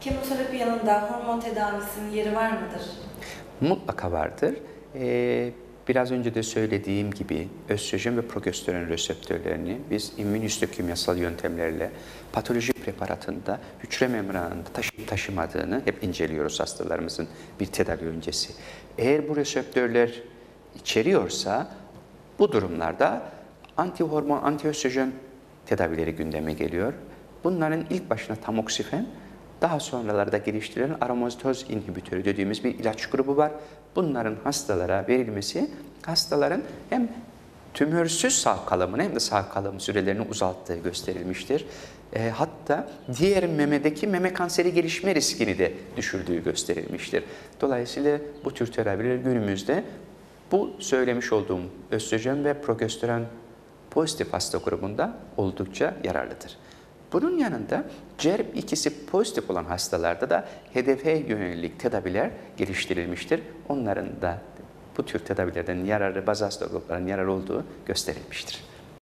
Kemoterapi yanında hormon tedavisinin yeri var mıdır? Mutlaka vardır. Ee, biraz önce de söylediğim gibi östrojen ve progesteron reseptörlerini biz immünohistokimyasal yöntemlerle patoloji preparatında hücre membranında taşıyıp taşımadığını hep inceliyoruz hastalarımızın bir tedavi öncesi. Eğer bu reseptörler içeriyorsa bu durumlarda antihormon, antiöstrojen tedavileri gündeme geliyor. Bunların ilk başına tamoksifen, daha sonralarda geliştirilen aromataz inhibitörü dediğimiz bir ilaç grubu var. Bunların hastalara verilmesi hastaların hem tümörsüz sağ kalımını hem de sağ kalım sürelerini uzalttığı gösterilmiştir. E, hatta diğer memedeki meme kanseri gelişme riskini de düşürdüğü gösterilmiştir. Dolayısıyla bu tür tedaviler günümüzde bu söylemiş olduğum östrojen ve progesteron pozitif hasta grubunda oldukça yararlıdır. Bunun yanında CERP ikisi pozitif olan hastalarda da hedefe yönelik tedaviler geliştirilmiştir. Onların da bu tür tedavilerden yararı, bazı hastalıkların yararı olduğu gösterilmiştir.